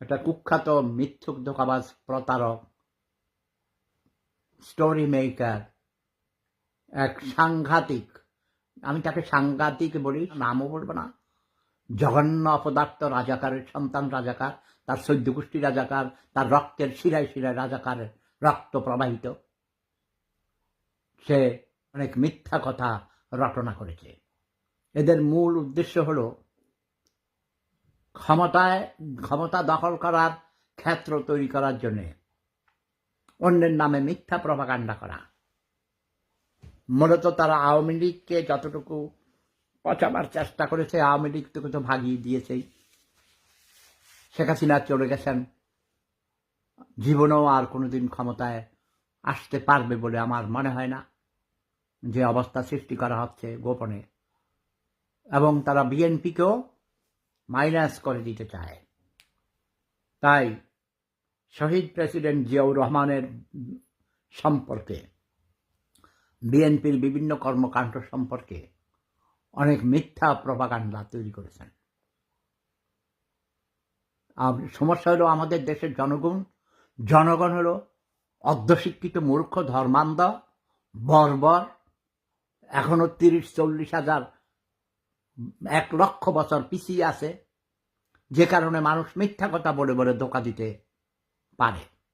একটা কুখ্যাত মিথ্যুক ধোকাবাজ প্রতারক স্টোরি মেকার এক সাংঘাতিক, আমি তাকে সাংঘাতিক বলি, নামও বলব না, জঘন্য অপদার্থ রাজাকারের সন্তান রাজাকার, তার সৈদ্য গোষ্ঠী রাজাকার, তার রক্তের শিরায় শিরায় রাজাকারের রক্ত প্রবাহিত। সে অনেক মিথ্যা কথা রটনা করেছে। এদের মূল উদ্দেশ্য হলো ক্ষমতায়, ক্ষমতা দখল করার, ক্ষেত্র তৈরি করার জন্যে। অন্যের নামে মিথ্যা প্রভাকাণ্ডা করা। মূলত তারা আওয়ামী লীগকে যতটুকু পচাবার চেষ্টা করেছে, আওয়ামী লীগ তো ভাগিয়ে দিয়েছেই। শেখ হাসিনা চলে গেছেন। জীবনেও আর কোনোদিন ক্ষমতায় আসতে পারবে বলে আমার মনে হয় না। যে অবস্থা সৃষ্টি করা হচ্ছে গোপনে। এবং তারা বিএনপিকেও মাইনাস করে দিতে চায়। তাই শহীদ প্রেসিডেন্ট জিয়াউর রহমানের সম্পর্কে, বিএনপির বিভিন্ন কর্মকাণ্ড সম্পর্কে অনেক মিথ্যা প্রভাকাণ্ডা তৈরি করেছেন। আর সমস্যা হলো আমাদের দেশের জনগণ জনগণ হলো অর্ধশিক্ষিত মূর্খ ধর্মান্ধ, বর্বর, এখনও তিরিশ, চল্লিশ হাজার এক লক্ষ বছর পিছিয়ে আছে, যে কারণে মানুষ মিথ্যা কথা বলে বলে ধোকা দিতে পারে।